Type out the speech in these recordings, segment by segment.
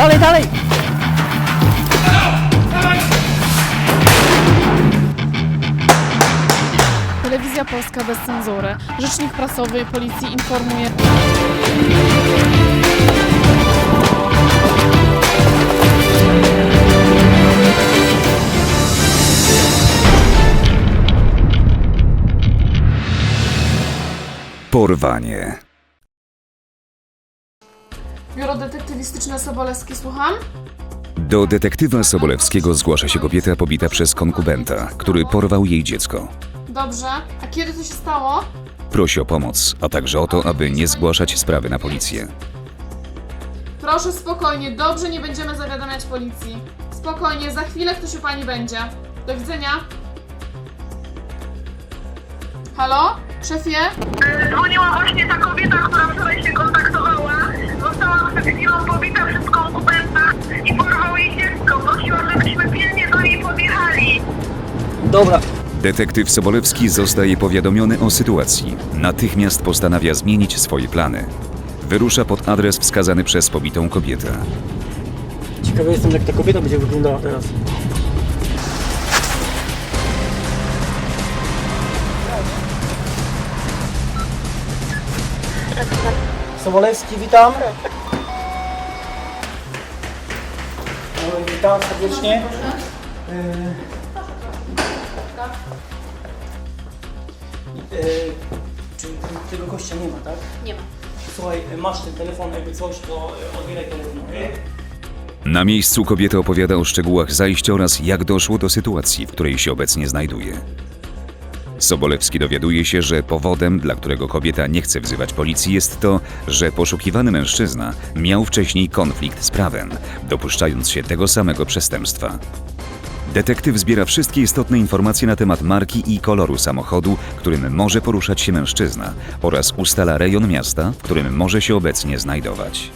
Dalej, dalej! Telewizja Polska bez cenzury. Rzecznik prasowy policji informuje. Porwanie. Biuro detektywistyczne Sobolewski, słucham? Do detektywa Sobolewskiego zgłasza się kobieta pobita przez konkubenta, który porwał jej dziecko. Dobrze. A kiedy to się stało? Prosi o pomoc, a także o to, aby nie zgłaszać sprawy na policję. Proszę spokojnie, dobrze nie będziemy zawiadamiać policji. Spokojnie, za chwilę ktoś u pani będzie. Do widzenia. Halo? Szefie? Dzwoniła właśnie ta kobieta, która wczoraj się kontaktowała. Została przed chwilą pobita przez konkubenta i porwał jej dziecko. Prosiła, żebyśmy pilnie do niej podjechali. Dobra. Detektyw Sobolewski zostaje powiadomiony o sytuacji. Natychmiast postanawia zmienić swoje plany. Wyrusza pod adres wskazany przez pobitą kobietę. Ciekawy jestem, jak ta kobieta będzie wyglądała teraz. Sobolewski, witam. Witam serdecznie. Y, y, Czy tego gościa nie ma, tak? Nie ma. Słuchaj, masz ten telefon, jakby coś, to odbieraj telefon, okej? Na miejscu kobieta opowiada o szczegółach zajścia oraz jak doszło do sytuacji, w której się obecnie znajduje. Sobolewski dowiaduje się, że powodem, dla którego kobieta nie chce wzywać policji, jest to, że poszukiwany mężczyzna miał wcześniej konflikt z prawem, dopuszczając się tego samego przestępstwa. Detektyw zbiera wszystkie istotne informacje na temat marki i koloru samochodu, którym może poruszać się mężczyzna, oraz ustala rejon miasta, w którym może się obecnie znajdować.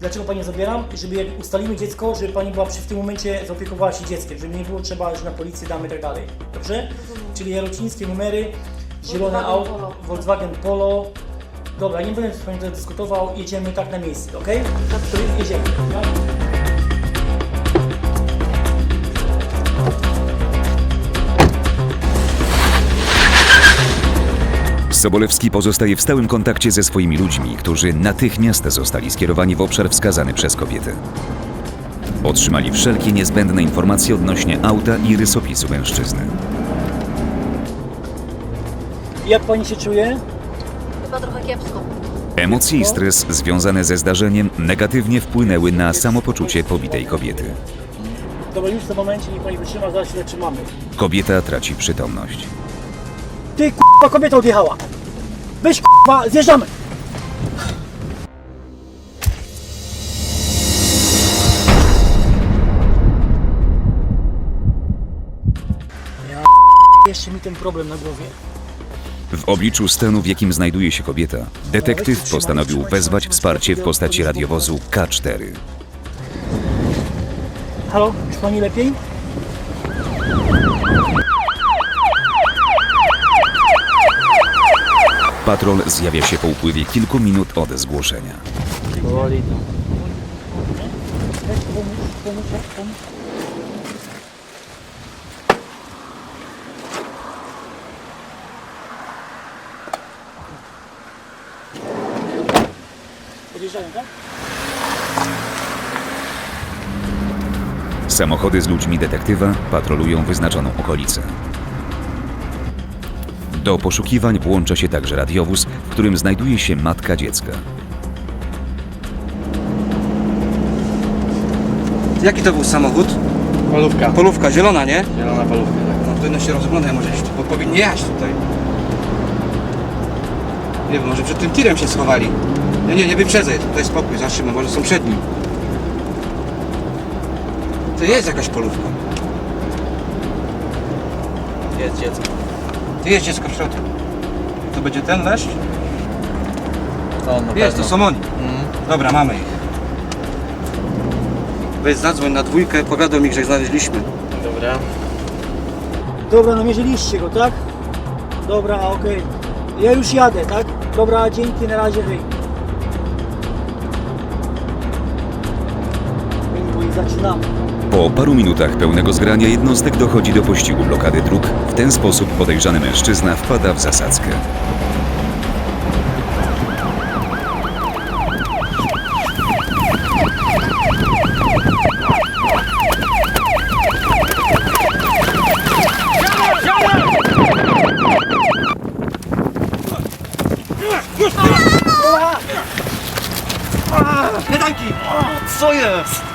Dlaczego Pani zabieram? Żeby jak ustalimy dziecko, żeby Pani była przy w tym momencie zaopiekowała się dzieckiem, żeby nie było trzeba, że na policję damy i tak dalej. Dobrze? Czyli jarocińskie numery, zielone auto, Polo. Volkswagen Polo. Dobra, nie będę z Panią tutaj dyskutował, jedziemy tak na miejsce, ok? Tak, to jest, jedziemy. tak? Sobolewski pozostaje w stałym kontakcie ze swoimi ludźmi, którzy natychmiast zostali skierowani w obszar wskazany przez kobietę. Otrzymali wszelkie niezbędne informacje odnośnie auta i rysopisu mężczyzny. Jak Pani się czuje? Chyba trochę kiepsko. Emocje i stres związane ze zdarzeniem negatywnie wpłynęły na samopoczucie pobitej kobiety. Dobra, już w tym momencie niech Pani wytrzyma, zaraz się zatrzymamy. Kobieta traci przytomność. Ty k***a kobieta odjechała! Weź k***a, zjeżdżamy! Ja jeszcze mi ten problem na głowie. W obliczu stanu, w jakim znajduje się kobieta, detektyw postanowił wezwać wsparcie w postaci radiowozu K4. Halo, już pani lepiej? Patrol zjawia się po upływie kilku minut od zgłoszenia. Samochody z ludźmi detektywa patrolują wyznaczoną okolicę. Do poszukiwań włącza się także radiowóz, w którym znajduje się matka dziecka. Jaki to był samochód? Polówka. Polówka, zielona, nie? Zielona polówka, tak. No powinno się rozglądać może, jeśli- bo powinni jechać tutaj. Nie wiem, może przed tym tirem się schowali. Nie, nie, nie wyprzedzaj, tutaj spokój, zatrzymaj, może są przed nim. To jest jakaś polówka. Jest dziecko. Jest dziecko w środku. To będzie ten leszcz? To on na Jest, to pewno. są oni. Mhm. Dobra, mamy ich. Weź zadzwoń na dwójkę, powiadom ich, że ich znaleźliśmy. Dobra. Dobra, namierzyliście go, tak? Dobra, okej. Ja już jadę, tak? Dobra, dzięki, na razie, hej. Zaczynamy. Po paru minutach pełnego zgrania jednostek dochodzi do pościgu blokady dróg. W ten sposób podejrzany mężczyzna wpada w zasadzkę. Co jest?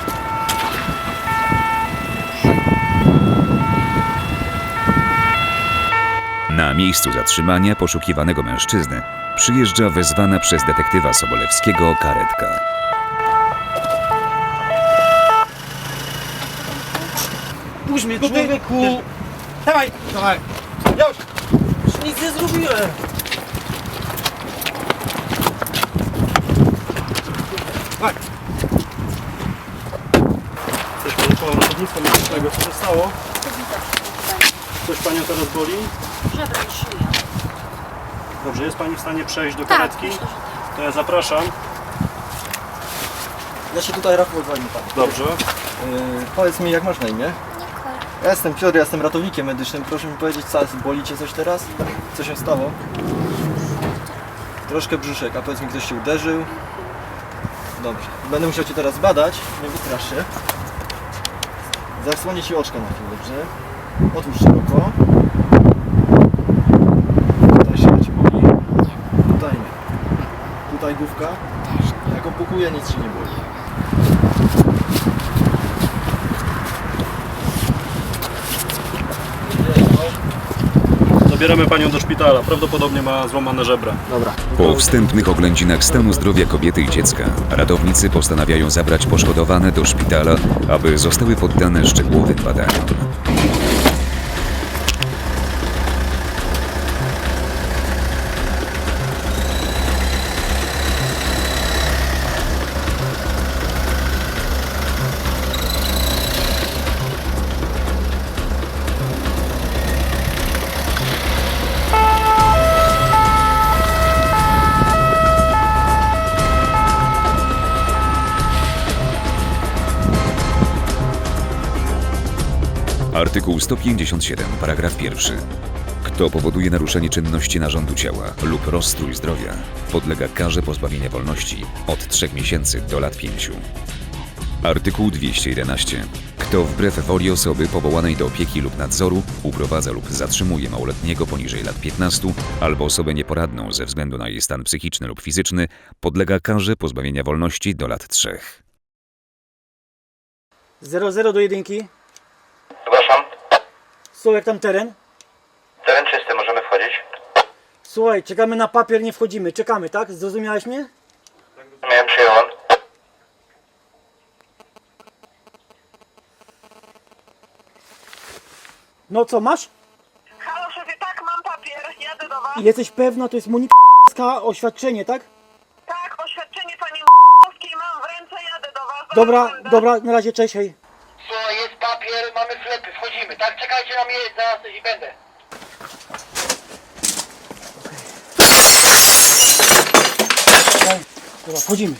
Na miejscu zatrzymania poszukiwanego mężczyzny przyjeżdża wezwana przez detektywa Sobolewskiego karetka. Puść mnie, człowieku! Dawaj! Dawaj! Już! Już nic nie zrobiłem! Jesteśmy koło ratownictwa medycznego. Co się stało? Panią teraz boli? Żebra i szyja. Dobrze, jest Pani w stanie przejść do Tak, karetki? myślę, że tak. To ja zapraszam. Ja się tutaj Rafał dzwoni pan. Dobrze. Yy, powiedz mi, jak masz na imię? Ja jestem Piotr, ja jestem ratownikiem medycznym. Proszę mi powiedzieć, co jest? Boli cię coś teraz? Co się stało? Troszkę brzuszek, a powiedz mi, ktoś się uderzył? Dobrze. Będę musiał cię teraz badać, nie wystrasz się. Zasłonię ci oczka na chwilę, dobrze? Otwórz szeroko. Tutaj się cię boli? Tutaj nie. Tutaj główka? Jak opukuje, nic ci nie boli. Zabieramy Panią do szpitala. Prawdopodobnie ma złamane żebra. Dobra. Po wstępnych oględzinach stanu zdrowia kobiety i dziecka, ratownicy postanawiają zabrać poszkodowane do szpitala, aby zostały poddane szczegółowym badaniom. Artykuł 157, paragraf pierwszy. Kto powoduje naruszenie czynności narządu ciała lub rozstrój zdrowia, podlega karze pozbawienia wolności od 3 miesięcy do lat 5. Artykuł 211. Kto wbrew woli osoby powołanej do opieki lub nadzoru uprowadza lub zatrzymuje małoletniego poniżej lat 15 albo osobę nieporadną ze względu na jej stan psychiczny lub fizyczny, podlega karze pozbawienia wolności do lat 3. 00 do jedynki. Słuchaj, jak tam teren? teren czysty, możemy wchodzić? Słuchaj, czekamy na papier, nie wchodzimy. Czekamy, tak? Zrozumiałeś mnie? Nie, przyjąłem. No co, masz? Halo szefie, tak, mam papier, jadę do was. Jesteś pewna, to jest Monika oświadczenie, tak? Tak, oświadczenie pani Mowskiej mam w ręce, jadę do was. Do Dobra, dobra, na razie, cześć, hej. Co, jest papier, mamy sklepy, wchodzimy, tak? Czekajcie na mnie, zaraz i będę. Dobra, wchodzimy.